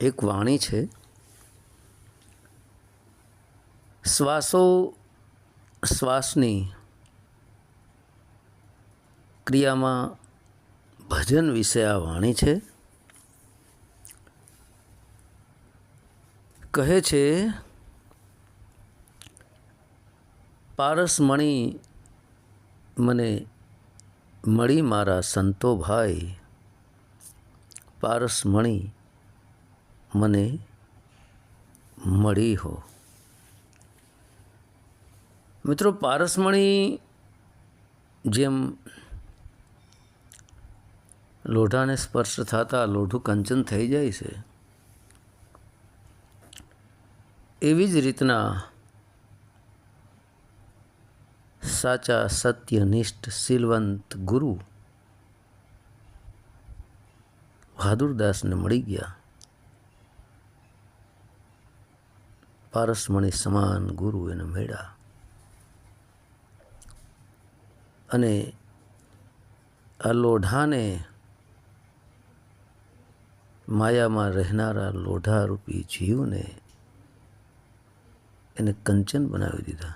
એક વાણી છે. શ્વાસો શ્વાસની ક્રિયામાં ભજન વિશે આ વાણી છે. કહે છે, પારસમણી મને મળી મારા સંતો ભાઈ. પારસમણી મને મળી હો. મિત્રો, પારસમણી જેમ લોઢાને સ્પર્શ થતાં લોઢું કંચન થઈ જાય છે, એવી જ રીતના સાચા સત્યનિષ્ઠ શીલવંત ગુરુ બહાદુરદાસને મળી ગયા. પારસમણી સમાન ગુરુ એને મળ્યા. અને આ લોઢાને માયામાં રહેનારા લોઢારૂપી જીવને એને કંચન બનાવી દીધા.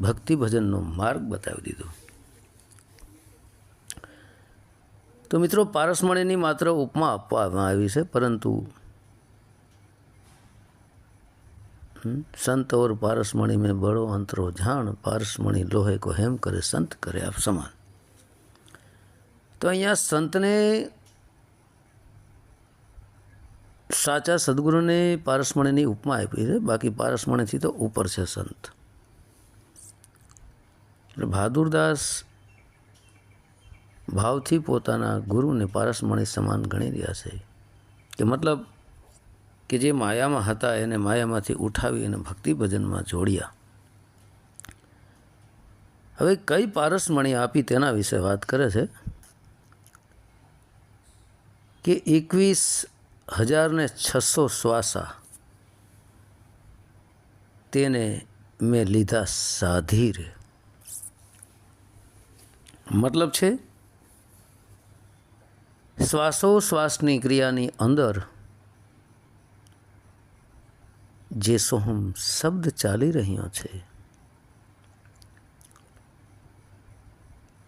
ભક્તિ ભજનનો માર્ગ બતાવી દીધો. તો મિત્રો, પારસમણીની માત્ર ઉપમા આપવામાં આવી છે, પરંતુ સંત ઓર પારસમણી મેં બળો અંતરો જાણ, પારસમણી લોહે કો હેમ કરે સંત કરે આપ સમાન. તો અહીંયા સંતને સાચા સદગુરુને પારસમણીની ઉપમા આપી છે, બાકી પારસમણીથી તો ઉપર છે સંત. એટલે બહાદુરદાસ ભાવથી પોતાના ગુરુને પારસમણી સમાન ગણી રહ્યા છે. કે મતલબ કે જે માયામાં હતા એને માયામાંથી ઉઠાવી અને ભક્તિ ભજનમાં જોડ્યા. હવે કઈ પારસમણી આપી તેના વિશે વાત કરે છે? કે એકવીસ હજારને છસો શ્વાસા તેને મેં લીધા સાધીર. મતલબ છે? શ્વાસો શ્વાસની ક્રિયાની અંદર જે સોહમ શબ્દ ચાલી રહ્યો છે,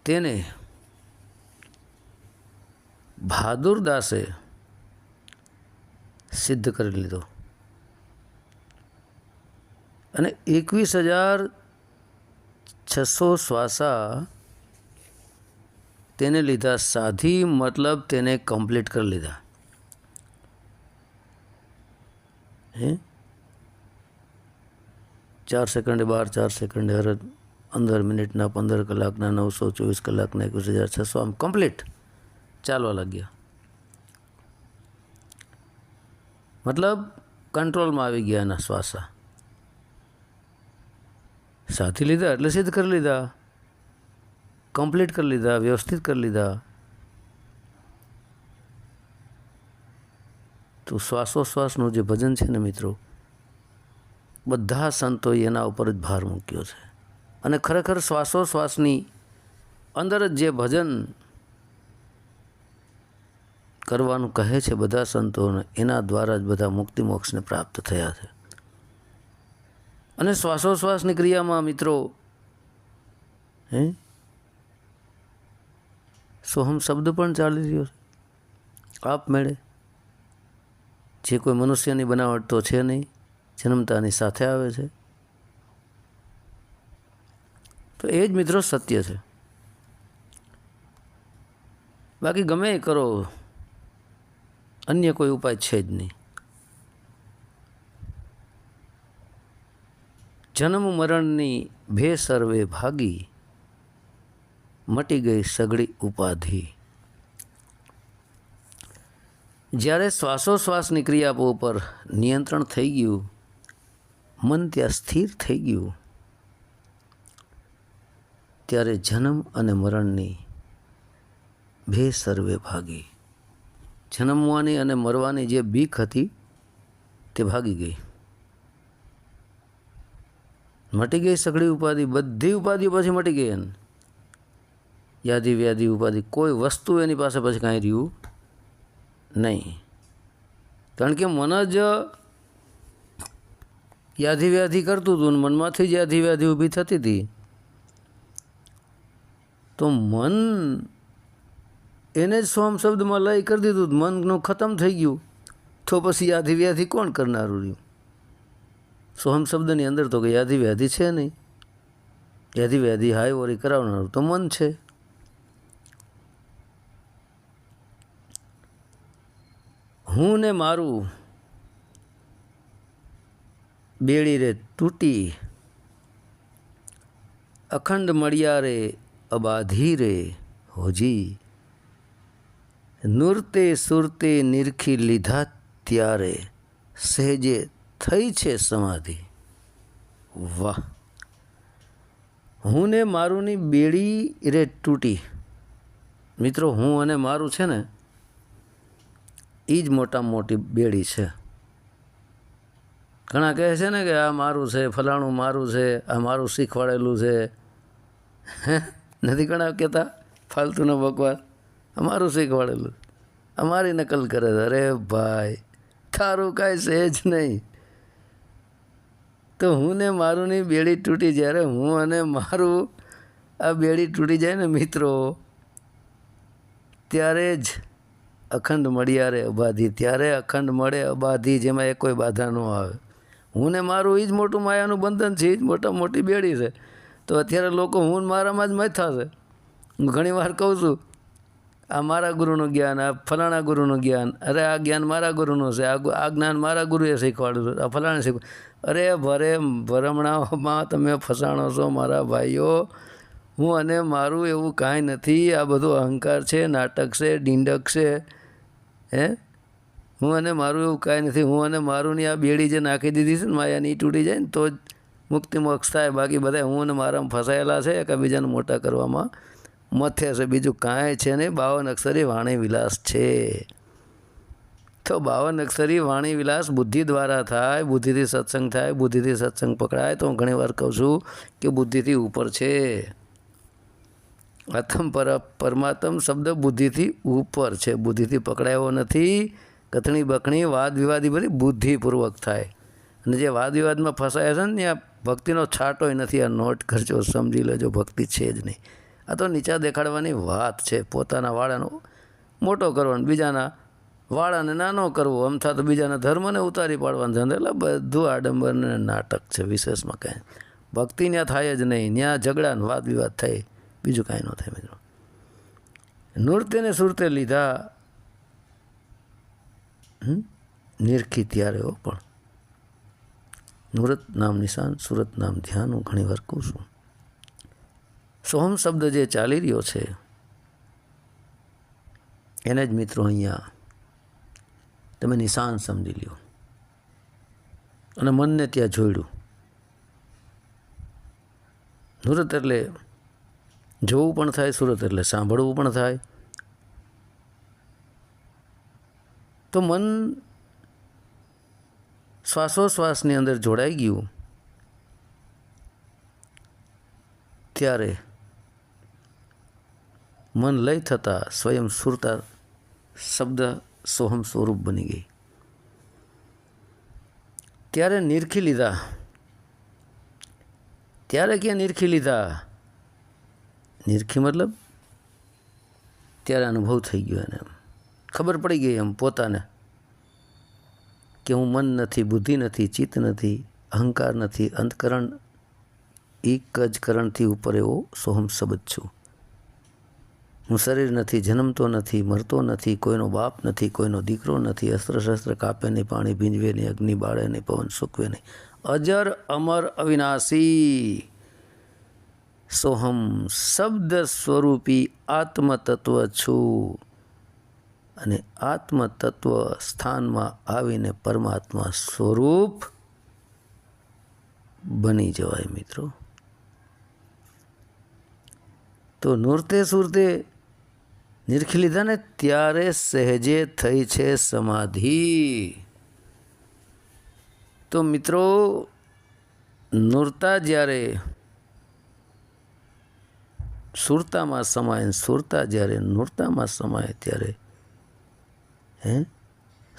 તેને બહાદુરદાસે સિદ્ધ કરી લીધો. અને એકવીસ હજાર છસો શ્વાસા તેને લીધા. સાધી મતલબ તેને કમ્પ્લીટ કરી લીધા. હે? ચાર સેકન્ડે બાર, ચાર સેકન્ડે હર પંદર મિનિટના, પંદર કલાકના, નવસો ચોવીસ કલાકના, એકવીસ હજાર છસો, આમ કમ્પ્લીટ ચાલવા લાગ્યા. મતલબ કંટ્રોલમાં આવી ગયા એના શ્વાસા. સાથી લીધા એટલે સિદ્ધ કરી લીધા. કમ્પ્લીટ કરી લીધા, વ્યવસ્થિત કરી લીધા. તો શ્વાસોશ્વાસનું જે ભજન છે ને મિત્રો બધા સંતોએ એના ઉપર જ ભાર મૂક્યો છે. અને ખરેખર શ્વાસોશ્વાસની અંદર જ જે ભજન કરવાનું કહે છે બધા સંતોને, એના દ્વારા જ બધા મુક્તિ મોક્ષને પ્રાપ્ત થયા છે. અને શ્વાસોશ્વાસની ક્રિયામાં મિત્રો, હે? સોહમ શબ્દ પણ ચાલી રહ્યો છે. આપ મેળે. જે કોઈ મનુષ્યની બનાવટ તો છે નહીં. જન્મતાની સાથે આવે છે. તો એ જ મિત્રો સત્ય છે. બાકી ગમે એ કરો, અન્ય કોઈ ઉપાય છે જ નહીં. જન્મ મરણની ભે સર્વે ભાગી, મટી ગઈ સગડી ઉપાધિ. જ્યારે શ્વાસોશ્વાસની ક્રિયાઓ ઉપર નિયંત્રણ થઈ ગયું મન ત્યાં સ્થિર થઈ ગયું. ત્યારે જન્મ અને મરણની ભે સર્વે ભાગી. જન્મવાની અને મરવાની જે બીક હતી, તે ભાગી ગઈ. મટી ગઈ સઘળી ઉપાધિ, બધી ઉપાધિઓ પછી મટી ગઈ એને. યાદી વ્યાધિ ઉપાધિ, કોઈ વસ્તુ એની પાસે પછી કાંઈ રહ્યું નહીં. કારણ કે મન જ યાદી વ્યાધી કરતું હતું ને મનમાંથી જ યાદી વ્યાધિ ઊભી થતી હતી. તો મન એને જ સોમ શબ્દમાં લય કરી દીધું મનનું ખતમ થઈ ગયું. તો પછી યાદી વ્યાધિ કોણ કરનારું રહ્યું? સોહમ શબ્દની અંદર તો કે યાદી વ્યાધિ છે નહીં. યાદી વ્યાધિ હાય વરી કરાવનારું તો મન છે. હું ને મારું બેડી રે તૂટી. અખંડ મળ્યા રે, અબાધી રે, હોજી. નૂરતે સુરતે નિરખી લીધા ત્યારે સહેજે થઈ છે સમાધિ. વાહ. હું ને મારુંની બેડી રે તૂટી. મિત્રો, હું અને મારું છે ને એ જ મોટામાં મોટી બેડી છે. ઘણા કહે છે ને કે આ મારું છે, ફલાણું મારું છે, આ મારું શીખવાડેલું છે. હે? નથી ઘણા કહેતા? ફાલતુનો બકવાસ. અમારું શીખવાડેલું. અમારી નકલ કરે છે. અરે ભાઈ, તારું કાંઈ છે જ નહીં. તો હું ને મારું ની બેડી તૂટી જ્યારે હું અને મારું આ બેડી તૂટી જાય ને મિત્રો, ત્યારે જ અખંડ મળ્યા રે અબાધી. ત્યારે અખંડ મળે અબાધી જેમાં એ કોઈ બાધા ન આવે. હું ને મારું એ જ મોટું માયાનું બંધન છે એ જ મોટા મોટી બેડી છે. તો અત્યારે લોકો હું મારામાં જ મથા છે. હું ઘણી વાર કહું છું, આ મારા ગુરુનું જ્ઞાન, આ ફલાણા ગુરુનું જ્ઞાન, અરે આ જ્ઞાન મારા ગુરુનું છે, આ આ જ્ઞાન મારા ગુરુએ શીખવાડ્યું છે, આ ફલાણે શીખવ અરે ભરે ભરમણામાં તમે ફસાણો છો મારા ભાઈઓ. હું અને મારું એવું કાંઈ નથી, આ બધું અહંકાર છે, નાટક છે, ડીંડક છે. હે? હું અને મારું એવું કાંઈ નથી. હું અને મારું ની આ બેડી જે નાખી દીધી છે ને, માયાની ઈ તૂટી જાય ને, તો જ મુક્તિ મોક્ષ થાય. બાકી બધા હું અને મારામાં ફસાયેલા છે, એકબીજાને મોટા કરવામાં મથે છે. બીજું કાંઈ છે નહીં. બાવન અક્ષરી વાણી વિલાસ છે. તો બાવન અક્ષરી વાણી વિલાસ બુદ્ધિ દ્વારા થાય. બુદ્ધિથી સત્સંગ થાય, બુદ્ધિથી સત્સંગ પકડાય. તો હું ઘણી વાર કહું છું કે બુદ્ધિથી ઉપર છે. આત્મ પર, પરમાત્મ શબ્દ બુદ્ધિથી ઉપર છે. બુદ્ધિથી પકડાયો નથી. કથણી બકણી વાદ વિવાદી બધી બુદ્ધિપૂર્વક થાય. અને જે વાદ વિવાદમાં ફસાયા છે ને, ત્યાં ભક્તિનો છાંટોય નથી, આ નોટ કરજો, સમજી લેજો, ભક્તિ છે જ નહીં. આ તો નીચા દેખાડવાની વાત છે, પોતાના વાળાનો મોટો કરવાનો, બીજાના વાળાને નાનો કરવો, આમ થા તો બીજાના ધર્મને ઉતારી પાડવાનો ધંધો એટલે બધું આડંબર ને નાટક છે, વિશેષમાં કાંઈ. ભક્તિ ત્યાં થાય જ નહીં ત્યાં ઝઘડા ને વાદ વિવાદ થાય, બીજું કાંઈ ન થાય મિત્રો. નૃત્યને સુરતે લીધા? નિરખી ત્યારે પણ. નૂરત નામ નિશાન, સુરત નામ ધ્યાન હું ઘણી વાર કહું છું. સોહમ શબ્દ જે ચાલી રહ્યો છે, એને જ મિત્રો અહીંયા તમે નિશાન સમજી લ્યો. અને મનને ત્યાં જોડ્યું. સુરત એટલે જોવું પણ થાય, સુરત એટલે સાંભળવું પણ થાય. તો મન શ્વાસોશ્વાસની અંદર જોડાઈ ગયું ત્યારે મન લય થતાં સ્વયં સુરતા શબ્દ સોહમ સ્વરૂપ બની ગઈ ત્યારે નિરખી લીધા ત્યારે ક્યાં નિરખી લીધા નિરખી મતલબ ત્યારે અનુભવ થઈ ગયો એને એમ ખબર પડી ગઈ એમ પોતાને કે હું મન નથી, બુદ્ધિ નથી, ચિત્ત નથી, અહંકાર નથી અંતકરણ એક જ કરણથી ઉપર એવો સોહમ શબ્દ છું. હું શરીર નથી, જન્મતો નથી, મરતો નથી, કોઈનો બાપ નથી, કોઈનો દીકરો નથી અસ્ત્ર શસ્ત્ર કાપે નહીં, પાણી ભીંજવે નહીં, અગ્નિ બાળે નહીં, પવન સૂકવે નહીં. અજર, અમર, અવિનાશી. સોહમ શબ્દ સ્વરૂપી આત્મતત્વ છું. અને આત્મતત્વ સ્થાનમાં આવીને પરમાત્મા સ્વરૂપ બની જવાય મિત્રો. તો નૂરતે સુરતે નિરખી લીધા ને ત્યારે સહેજે થઈ છે સમાધિ. તો મિત્રો, નૂરતા જ્યારે સુરતામાં સમાય સુરતા જ્યારે નૂરતામાં સમાય ત્યારે હે?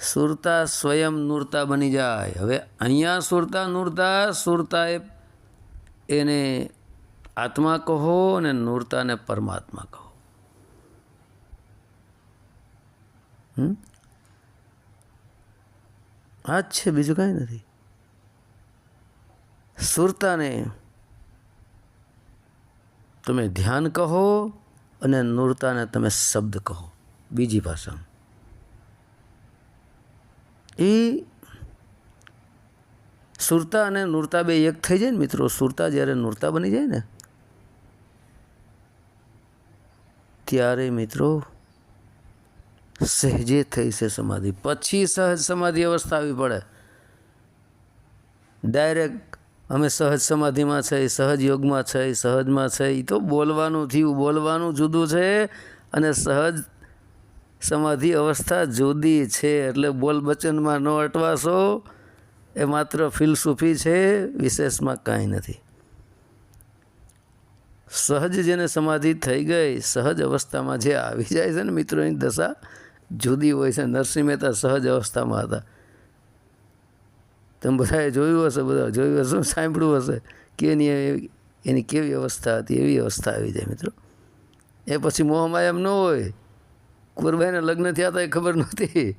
સુરતા સ્વયં નૂરતા બની જાય. હવે અહીંયા સુરતા નૂરતા, સુરતા એને આત્મા કહો અને નૂરતાને પરમાત્મા કહો? આ જ છે, બીજું કાંઈ નથી. સુરતાને તમે ધ્યાન કહો અને નૂરતાને તમે શબ્દ કહો. બીજી ભાષામાં. એ સુરતા અને નૂરતા બે એક થઈ જાય ને મિત્રો. સુરતા જ્યારે નૂરતા બની જાય ને, ત્યારે મિત્રો સહેજે થઈ છે સમાધિ. પછી સહજ સમાધિ અવસ્થા આવી પડે. ડાયરેક્ટ અમે સહજ સમાધિમાં છે, સહજ યોગમાં છે, સહજમાં છે. એ તો બોલવાનું થયું. બોલવાનું જુદું છે અને સહજ સમાધિ અવસ્થા જુદી છે એટલે બોલ બચનમાં ન અટવાશો. એ માત્ર ફિલસૂફી છે, વિશેષમાં કાંઈ નથી. સહજ જેને સમાધિ થઈ ગઈ, સહજ અવસ્થામાં જે આવી જાય છે ને મિત્રોની દશા જુદી હોય છે. નરસિંહ મહેતા સહજ અવસ્થામાં હતા. તમે બધાએ જોયું હશે બધા જોયું હશે, સાંભળ્યું હશે કે એની એની કેવી અવસ્થા હતી, એવી અવસ્થા આવી જાય મિત્રો. એ પછી મોહમાં એમ ન હોય. કુરબાઈને લગ્ન થયા હતા એ ખબર નહોતી.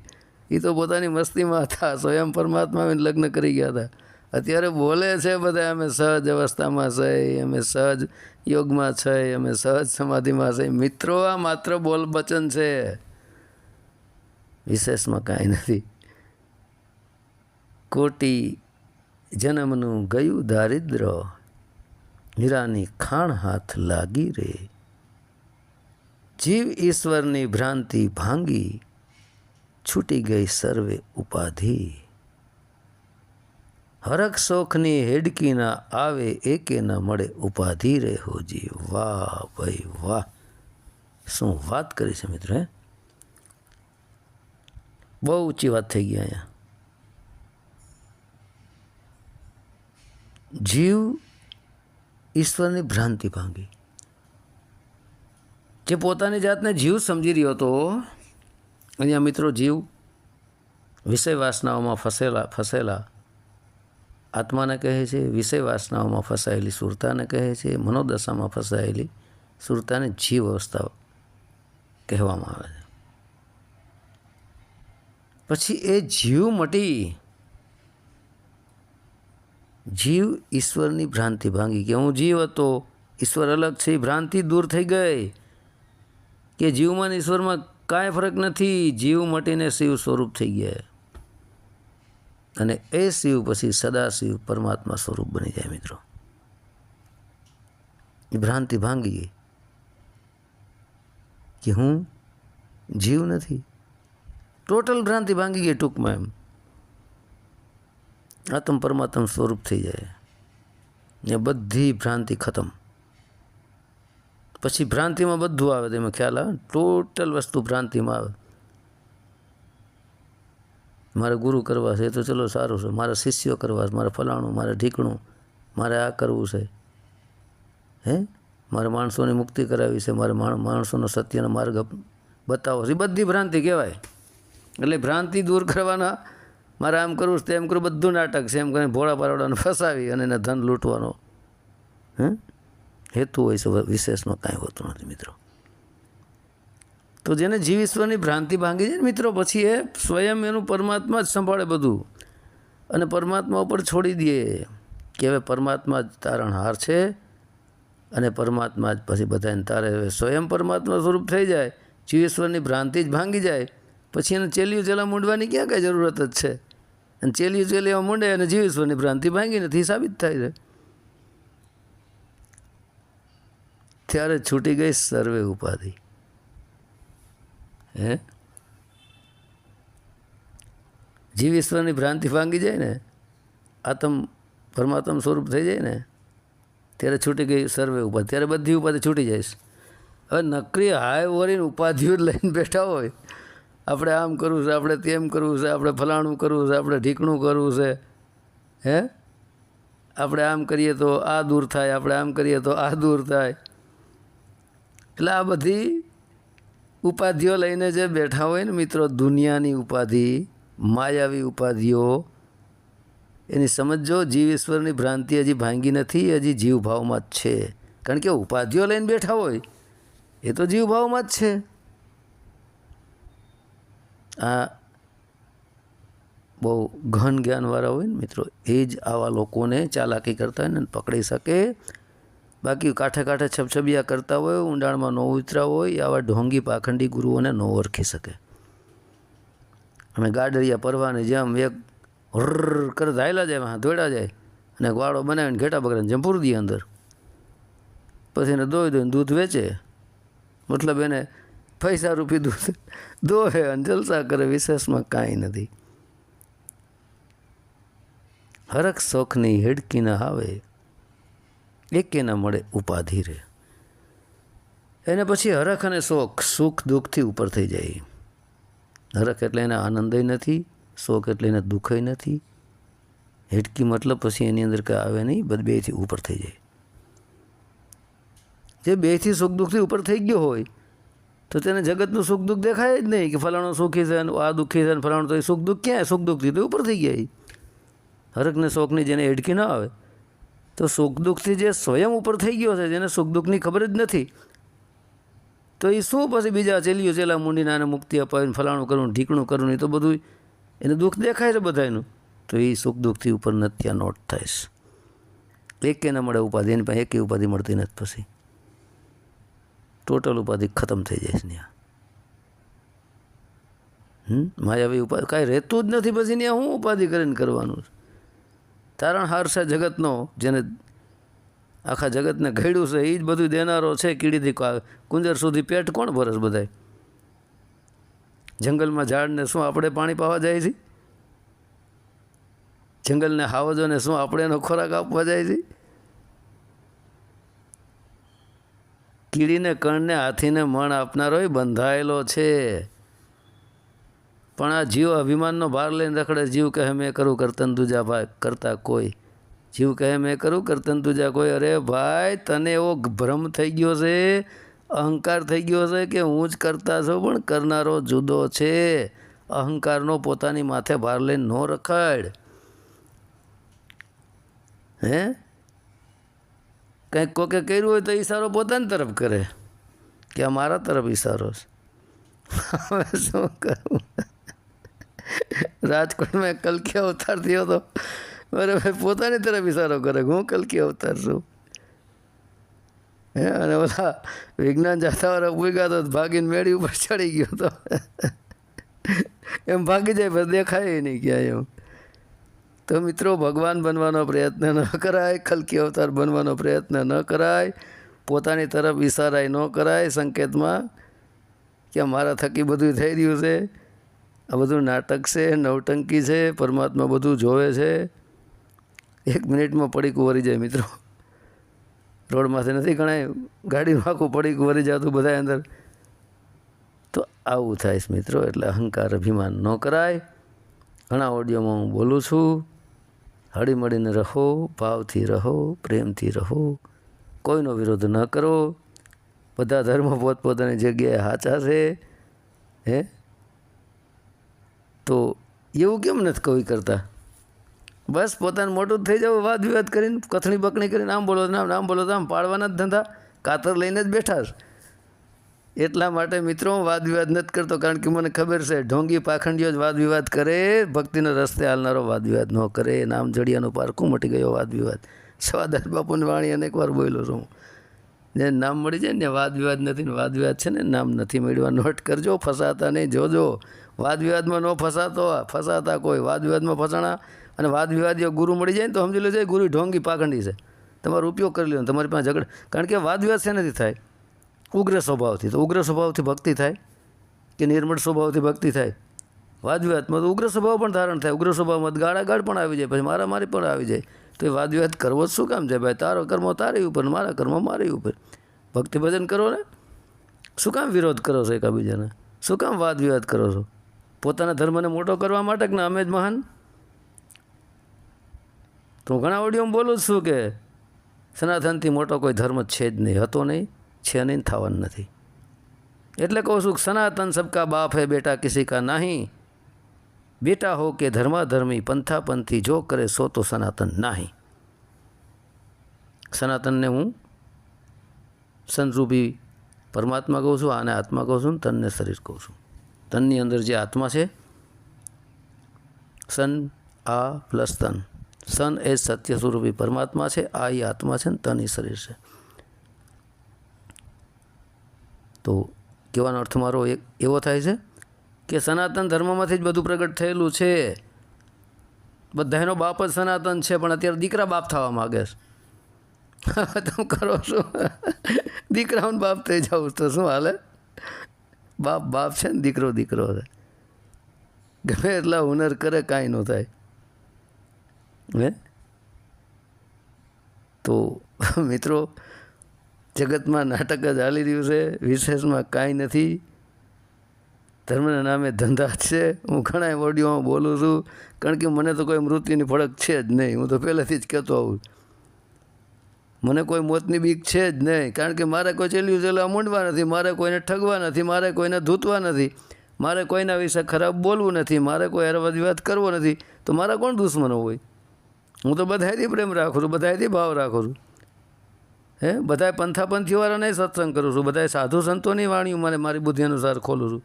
એ તો પોતાની મસ્તીમાં હતા, સ્વયં પરમાત્મા લગ્ન કરી ગયા હતા. અત્યારે બોલે છે બધા, અમે સહજ અવસ્થામાં છે, અમે સહજ યોગમાં છે, અમે સહજ સમાધિમાં છે. મિત્રો, આ માત્ર બોલ વચન છે. વિશેષમાં કાંઈ નથી. કોટી જન્મનું ગયું દારિદ્ર, હીરાની ખાણ હાથ લાગી રે. જીવ ઈશ્વરની ભ્રાંતિ ભાંગી છૂટી ગઈ સર્વે ઉપાધિ હરક શોખની હેડકી ના આવે એકે ન મળે ઉપાધિ રે હોજી વાહ ભાઈ વાહ શું વાત કરી છે મિત્રો, હે? બહુ ઊંચી વાત થઈ ગઈ અહીંયા. જીવ ઈશ્વરની ભ્રાંતિ ભાંગી. જે પોતાની જાતને જીવ સમજી રહ્યો હતો, અહીંયા મિત્રો જીવ વિષય વાસનાઓમાં ફસેલા ફસેલા. આત્માને કહે છે વિષય વાસનાઓમાં ફસાયેલી, સુરતાને કહે છે, મનોદશામાં ફસાયેલી, સુરતાને જીવ અવસ્થા કહેવામાં આવે છે. પછી એ જીવ મટી, જીવ ઈશ્વરની ભ્રાંતિ ભાંગી કે હું જીવ હતો, ઈશ્વર અલગ છે ભ્રાંતિ દૂર થઈ ગઈ. કે જીવમાં ઈશ્વરમાં કાંઈ ફરક નથી, જીવ મટીને શિવ સ્વરૂપ થઈ ગયા. અને એ શિવ પછી સદાશિવ પરમાત્મા સ્વરૂપ બની જાય મિત્રો. એ ભ્રાંતિ ભાંગી ગઈ. કે હું જીવ નથી. ટોટલ ભ્રાંતિ ભાંગી ગઈ ટૂંકમાં એમ. આત્મ પરમાત્મ સ્વરૂપ થઈ જાય. ને બધી ભ્રાંતિ ખતમ. પછી ભ્રાંતિમાં બધું આવે તેમાં ખ્યાલ આવે? ટોટલ વસ્તુ ભ્રાંતિમાં આવે. મારે ગુરુ કરવા છે, એ તો ચલો સારું છે. મારા શિષ્યો કરવા છે, મારે ફલાણું, મારે ઢીકણું, મારે આ કરવું છે. હે? મારે માણસોની મુક્તિ કરાવી છે, મારે માણ- માણસોનો સત્યનો માર્ગ બતાવો છે. બધી ભ્રાંતિ કહેવાય. એટલે ભ્રાંતિ દૂર કરવાના, મારે આમ કરવું છે તેમ કરવું, બધું નાટક છે. એમ કરીને ભોળા પારવડાને ફસાવી અને એને ધન લૂંટવાનો. હે? હેતુ હોય છે વિશેષનો કાંઈ હોતું નથી મિત્રો. તો જેને જીવ ઈશ્વરની ભ્રાંતિ ભાંગી જાય ને મિત્રો, પછી એ સ્વયં એનું પરમાત્મા જ સંભાળે બધું. અને પરમાત્મા ઉપર છોડી દે. કે હવે પરમાત્મા જ તારણહાર છે, અને પરમાત્મા જ પછી બધાને તારે હવે સ્વયં પરમાત્મા સ્વરૂપ થઈ જાય જીવ ભ્રાંતિ જ ભાંગી જાય. પછી એને ચેલિયું ચેલા મૂંડવાની ક્યાં કાંઈ જરૂરત જ છે? અને ચેલિયું ચેલીઓ મૂંડે અને જીવ ઈશ્વરની ભ્રાંતિ ભાંગી નથી સાબિત થાય છે. ત્યારે છૂટી ગઈ સર્વે ઉપાધિ. હે? જીવ ઈશ્વરની ભ્રાંતિ ભાંગી જાય ને, આત્મ પરમાત્મ સ્વરૂપ થઈ જાય ને, ત્યારે છૂટી ગઈ સર્વે ઉપાધિ. ત્યારે બધી ઉપાધિ છૂટી જઈશ હવે નકરી હાય વરીને ઉપાધિઓ લઈને બેઠા હોય. આપણે આમ કરવું છે, આપણે તેમ કરવું છે, આપણે ફલાણું કરવું છે, આપણે ઢીકણું કરવું છે. હે? આપણે આમ કરીએ તો આ દૂર થાય, આપણે આમ કરીએ તો આ દૂર થાય. એટલે આ બધી ઉપાધિઓ લઈને જે બેઠા હોય ને મિત્રો, દુનિયાની ઉપાધિ, માયાવી ઉપાધિઓ, એની સમજો જીવ ઈશ્વરની ભ્રાંતિ હજી ભાંગી નથી, હજી જીવભાવમાં જ છે. કારણ કે ઉપાધિઓ લઈને બેઠા હોય, એ તો જીવભાવમાં જ છે. આ બહુ ઘન જ્ઞાનવાળા હોય ને મિત્રો, એ જ આવા લોકોને ચાલાકી કરતા હોય ને પકડી શકે બાકી કાંઠે કાંઠે છબછબિયા કરતા હોય, ઊંડાણમાં ન ઉતરા હોય, આવા ઢોંગી પાખંડી ગુરુઓને ન ઓળખી શકે. અને ગાડરિયા પરવાની જેમ એક હર કર ધાયલા જાય હા ધોડા જાય, અને વાળો બનાવીને ઘેટા બકરાને જેમ પૂરી દે અંદર. પછી એને દોઈ દોઈને દૂધ વેચે. મતલબ એને પૈસા રૂપી દૂધ દોહે અને જલસા કરે, વિશેષમાં કાંઈ નથી. હરક શોખની હેડકી ના આવે એકે ના મળે ઉપાધિ રહે એને પછી હરખ અને શોખ સુખ, દુઃખથી ઉપર થઈ જાય. હરખ એટલે એને આનંદય નથી શોખ એટલે એને દુઃખય નથી. હેટકી મતલબ પછી એની અંદર કાંઈ આવે નહીં બધ બેથી ઉપર થઈ જાય. જે બેથી સુખ દુઃખથી ઉપર થઈ ગયો હોય, તો તેને જગતનું સુખ દુઃખ દેખાય જ નહીં કે ફલાણો સુખી છે અને આ દુઃખી છે અને ફલાણો તો એ સુખ દુઃખ ક્યાં? સુખ દુઃખથી તો ઉપર થઈ ગયા હરખને શોખની જેને હેડકી ન આવે તો સુખ દુઃખથી જે સ્વયં ઉપર થઈ ગયો છે, જેને સુખ દુઃખની ખબર જ નથી, તો એ શું પછી બીજા ચેલીઓ, ચેલા મુંડીના આને મુક્તિ અપાવીને ફલાણું કરવું ઢીકણું કરવું એ તો બધું એને દુઃખ દેખાય છે બધાનું તો એ સુખ દુઃખથી ઉપર નથી ત્યાં નોટ થાય એકે ના મળે ઉપાધિ, એની પાસે એકે ઉપાધિ મળતી નથી પછી. ટોટલ ઉપાધિ ખતમ થઈ જાય છે ત્યાં હમ? માયાવી ઉપાધિ કાંઈ રહેતું જ નથી પછી ત્યાં હું ઉપાધિ કરીને કરવાનું છે? તારણહાર છે જગતનો, જેને આખા જગતને ઘડ્યું છે એ જ બધું દેનારો છે કીડીથી કુંજર સુધી પેટ કોણ ભરસ બધાય? જંગલમાં ઝાડને શું આપણે પાણી પાવા જાય છે? જંગલને હાવજોને શું આપણે એનો ખોરાક આપવા જાય છે? કીડીને, કણને, હાથીને મણ આપનારો બંધાયેલો છે. પણ આ જીવ અભિમાનનો ભાર લઈને રખડે, જીવ કહે, મેં કરું કરતન તુજા ભાઈ કરતા કોઈ. જીવ કહે, મેં કરું કરતન તુજા કોઈ. અરે ભાઈ, તને એવો ભ્રમ થઈ ગયો છે, અહંકાર થઈ ગયો છે કે હું જ કરતા છું, પણ કરનારો જુદો છે. અહંકારનો પોતાની માથે ભાર લઈને ન રખાડ. હે? કંઈક કોકે કર્યું હોય તો ઈશારો પોતાની તરફ કરે. કે મારા તરફ ઈશારો છે. શું કરું? રાજકોટમાં કલકી અવતાર થયો હતો ભાઈ, પોતાની તરફ ઈશારો કરે. હું કલકી અવતાર છું. હે, અને ઓલા વિજ્ઞાન જાતાવાળા ભૂગ્યા તો ભાગીને મેળી ઉપર ચડી ગયો તો. એમ ભાગી જાય, પણ દેખાય નહીં ક્યાંય એમ. તો મિત્રો, ભગવાન બનવાનો પ્રયત્ન ન કરાય ખલકી અવતાર બનવાનો પ્રયત્ન ન કરાય, પોતાની તરફ ઇશારાય ન કરાય સંકેતમાં. કે મારા થકી બધું થઈ રહ્યું છે. આ બધું નાટક છે, નવટંકી છે, પરમાત્મા બધું જોવે છે. એક મિનિટમાં પડીકું વરી જાય મિત્રો. રોડમાંથી નથી ગણાય. ગાડીનું આખું પડીકું વરી જતું બધા અંદર. તો આવું થાય છે મિત્રો, એટલે અહંકાર અભિમાન ન કરાય. ઘણા ઓડિયોમાં હું બોલું છું. હળીમળીને રહો, ભાવથી રહો, પ્રેમથી રહો. કોઈનો વિરોધ ન કરો. બધા ધર્મ પોતપોતાની જગ્યાએ સાચા છે. હે? તો એવું કેમ નથી કવિ કરતા? બસ પોતાનું મોટું થઈ જવું, વાદ વિવાદ કરીને, કથણી બકણી કરીને આમ બોલો નામ નામ બોલો આમ પાડવાના જ ધંધા. કાતર લઈને જ બેઠા એટલા માટે મિત્રો વાદ વિવાદ નથી કરતો, કારણ કે મને ખબર છે, ઢોંગી પાખંડીઓ જ વાદ વિવાદ કરે, ભક્તિના રસ્તે હાલનારો વાદ વિવાદ ન કરે, નામ જડિયાનો પારખું મટી ગયો વાદ વિવાદ. સવાદાસ બાપુની વાણી અનેક વાર બોલ્યો છું જે નામ મળી જાય ને, વાદ વિવાદ નથી ને વાદ વિવાદ છે ને, નામ નથી મળવા નોટ કરજો, ફસાતા નહીં, જોજો. વાદ વિવાદમાં ન ફસાતો, ફસાતા કોઈ. વાદ વિવાદમાં ફસાણા અને વાદ વિવાદીઓ ગુરુ મળી જાય ને તો સમજી લેજો એ ગુરુ ઢોંગી પાખંડી છે. તમારો ઉપયોગ કરી લો તમારી પાસે ઝઘડ. કારણ કે વાદ વિવાદ શેનાથી થાય? ઉગ્ર સ્વભાવથી. તો ઉગ્ર સ્વભાવથી ભક્તિ થાય કે નિર્મળ સ્વભાવથી ભક્તિ થાય? વાદ વિવાદમાં તો ઉગ્ર સ્વભાવ પણ ધારણ થાય. ઉગ્ર સ્વભાવમાં ગાળા ગાળ પણ આવી જાય, પછી મારા મારી પણ આવી જાય. તો એ વાદ વિવાદ કરવો શું કામ છે ભાઈ? તારો કર્મ તારી ઉપર મારા કર્મ મારી ઉપર. ભક્તિ ભજન કરો ને. શું કામ વિરોધ કરો છો એકાબીજાને? શું કામ વાદ વિવાદ કરો છો? પોતાના ધર્મને મોટો કરવા માટે કે અમે જ મહાન? તો ઘણા ઓડિયોમાં બોલું છું કે સનાતનથી મોટો કોઈ ધર્મ છે જ નહીં, હતો નહીં, છે નહીં થવાનું નથી. એટલે કહું છું કે સનાતન સબકા બાપ હે, બેટા કિસી કા નહીં. બેટા હો કે ધર્માધર્મી, પંથાપંથી જો કરે સો તો સનાતન નહીં. સનાતનને હું સંતરૂપી પરમાત્મા કહું છું, આને આત્મા કહું છું તનને શરીર કહું છું. તનની અંદર જે આત્મા છે, સન, આ પ્લસ તન સન એ સત્ય સ્વરૂપી પરમાત્મા છે, આ એ આત્મા છે ને તન એ શરીર છે. તો કહેવાનો અર્થ મારો એક એવો થાય છે કે સનાતન ધર્મમાંથી જ બધું પ્રગટ થયેલું છે. બધાનો બાપ જ સનાતન છે, પણ અત્યારે દીકરા બાપ થવા માગે છે. તમે કરો છો? દીકરાઓને બાપ થઈ જાવ તો શું હાલે? બાપ બાપ છે ને દીકરો દીકરો છે. ગમે એટલા હુનર કરે, કાંઈ ન થાય. હે? તો મિત્રો, જગતમાં નાટક જ હાલી રહ્યું છે, વિશેષમાં કાંઈ નથી. ધર્મના નામે ધંધા છે. હું ઘણા ઓડિયોમાં બોલું છું, કારણ કે મને તો કોઈ મૃત્યુની ફળક છે જ નહીં. હું તો પહેલેથી જ કહેતો આવું મને કોઈ મોતની બીક છે જ નહીં. કારણ કે મારે કોઈ ચેલ્યું ચેલા મૂંડવા નથી, મારે કોઈને ઠગવા નથી, મારે કોઈને ધૂતવા નથી, મારે કોઈના વિશે ખરાબ બોલવું નથી, મારે કોઈ હરવાદ વિવાદ કરવો નથી. તો મારા કોણ દુશ્મનો હોય? હું તો બધાયથી પ્રેમ રાખું છું, બધાયથી ભાવ રાખું છું. હે? બધાય પંથાપંથીવાળાને સત્સંગ કરું છું, બધાય સાધુ સંતોની વાણીઓ મને મારી બુદ્ધિ અનુસાર ખોલું છું.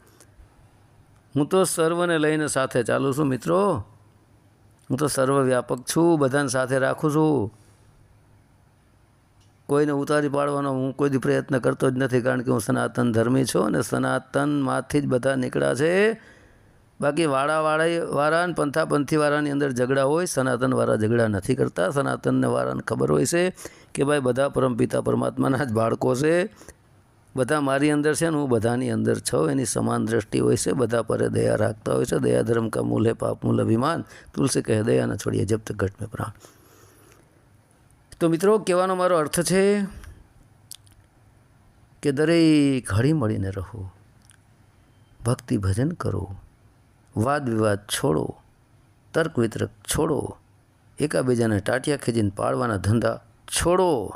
હું તો સર્વને લઈને સાથે ચાલું છું મિત્રો. હું તો સર્વવ્યાપક છું, બધાને સાથે રાખું છું. કોઈને ઉતારી પાડવાનો હું કોઈ પ્રયત્ન કરતો જ નથી, કારણ કે હું સનાતન ધર્મી છું અને સનાતનમાંથી જ બધા નીકળ્યા છે. બાકી વાળાવાળા વાળા અને પંથાપંથી વાળાની અંદર ઝઘડા હોય સનાતનવાળા ઝઘડા નથી કરતા. સનાતનને વાળાને ખબર હોય છે કે ભાઈ બધા પરમપિતા પરમાત્માના જ બાળકો છે. બધા મારી અંદર છે ને હું બધાની અંદર છું. એની સમાન દ્રષ્ટિ હોય છે. બધા પરે દયા રાખતા હોય છે. દયા ધર્મ કા મૂલ હે પાપ, મૂલ અભિમાન. તુલસી કહે, દયા ના છોડીએ, જબ ઘટ મેં પ્રાણ. તો મિત્રો, કહેવાનો મારો અર્થ છે કે દરેક હળી મળીને રહો, ભક્તિ ભજન કરો, વાદ વિવાદ છોડો, તર્ક વિતર્ક છોડો, એકાબીજાને ટાટિયા ખેંચીને પાડવાના ધંધા છોડો.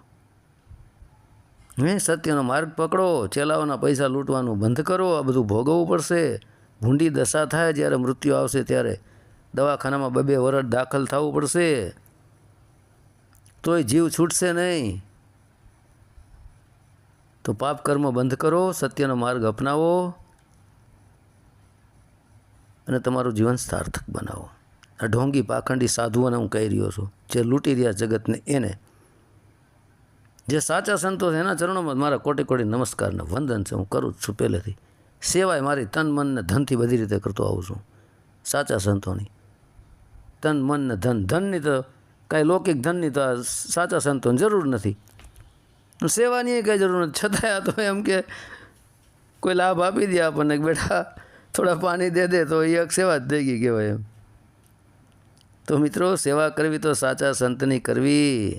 હે, સત્યનો માર્ગ પકડો, ચેલાઓના પૈસા લૂંટવાનું બંધ કરો, આ બધું ભોગવવું પડશે. ભૂંડી દશા થાય જ્યારે મૃત્યુ આવશે ત્યારે દવાખાનામાં બબે વરસ દાખલ થવું પડશે. તોય જીવ છૂટશે નહીં. તો પાપ કર્મ બંધ કરો, સત્યનો માર્ગ અપનાવો અને તમારું જીવન સાર્થક બનાવો. આ ઢોંગી પાખંડી સાધુઓને હું કહી રહ્યો છું, જે લૂંટી રહ્યા જગતને એને. જે સાચા સંતો છે, એના ચરણોમાં મારા કોટી કોટી નમસ્કારને વંદન છે, હું કરું જ છું પહેલેથી. સેવાય મારી તન મનને ધનથી બધી રીતે કરતો આવું છું. સાચા સંતોની. તન, મન ને ધન, ધનની તો કાંઈ લૌકિક ધનની તો સાચા સંતોની જરૂર નથી. સેવાની એ કાંઈ જરૂર નથી. છતાંય તો એમ કે કોઈ લાભ આપી દે આપણને બેટા થોડા પાણી દે દે તો એ એક સેવા જ થઈ ગઈ કહેવાય એમ. તો મિત્રો, સેવા કરવી તો સાચા સંતની કરવી.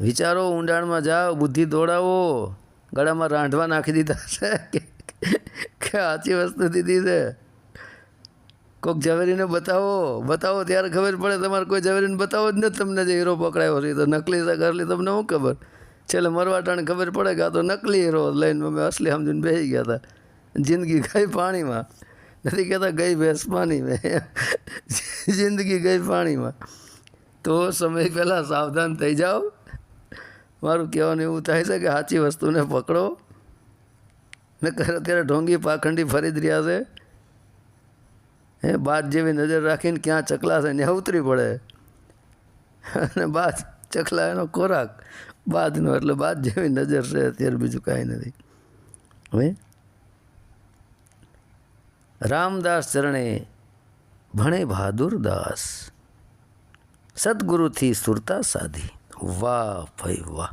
વિચારો, ઊંડાણમાં જાઓ, બુદ્ધિ દોડાવો. ગળામાં રાંધવા નાખી દીધા છે. કે સાચી વસ્તુ દીધી છે. કોઈક ઝવેરીને બતાવો બતાવો ત્યારે ખબર પડે તમારે કોઈ ઝવેરીને બતાવો જ નથી તમને જે હીરો પકડાયો છે તો નકલી કરલી તમને શું ખબર? છેલ્લે મરવાટાને ખબર પડે કે આ તો નકલી હીરો લઈને અમે અસલી સમજીને બેસી ગયા હતા. જિંદગી ગઈ પાણીમાં. નથી કહેતા ગઈ ભેંસ પાણીમાં જિંદગી ગઈ પાણીમાં. તો સમય પહેલાં સાવધાન થઈ જાઓ. મારું કહેવાનું એવું થાય છે કે સાચી વસ્તુને પકડો. ને કરે અત્યારે ઢોંગી પાખંડી ફરી જ રહ્યા છે. હે, બાદ જેવી નજર રાખીને ક્યાં ચકલા છે ત્યાં ઉતરી પડે. અને બાદ ચકલા એનો ખોરાક. બાદનો એટલે બાદ જેવી નજર છે અત્યારે બીજું કાંઈ નથી. હવે? રામદાસ ચરણે ભણે બહાદુર દાસ. સદગુરુથી સુરતા સાધી. વાહ ભાઈ વાહ.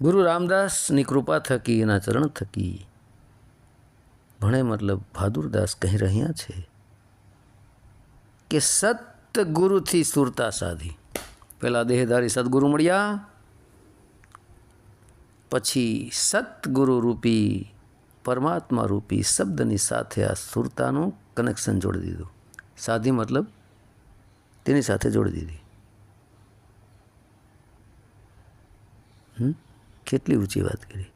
ગુરુ રામદાસની કૃપા થકી, એના ચરણ થકી. ભણે મતલબ બહાદુરદાસ કહી રહ્યા છે કે સત ગુરુથી સુરતા સાધી. પહેલાં દેહધારી સદગુરુ મળ્યા, પછી સતગુરુ રૂપી, પરમાત્મા રૂપી શબ્દની સાથે આ સુરતાનું કનેક્શન જોડી દીધું. સાધી મતલબ તેની સાથે જોડી દીધી. કેટલી ઊંચી વાત કરી.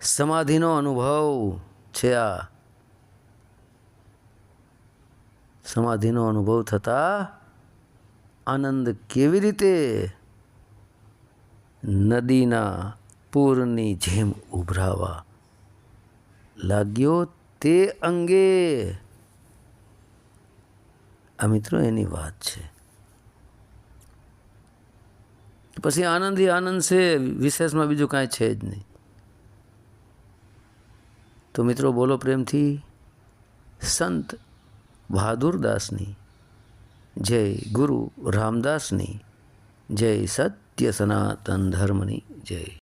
સમાધિનો અનુભવ. છે આ. સમાધિનો અનુભવ થતા આનંદ કેવી રીતે? નદીના પૂરની જેમ ઉભરાવા લાગ્યો તે અંગે. આ મિત્રો એની વાત છે. પછી આનંદ આનંદ છે, વિશેષમાં બીજું કાંઈ છે જ નહીં. તો મિત્રો બોલો પ્રેમથી સંત બહાદુરદાસની જય ગુરુ રામદાસની જય સત્ય સનાતન ધર્મની જય.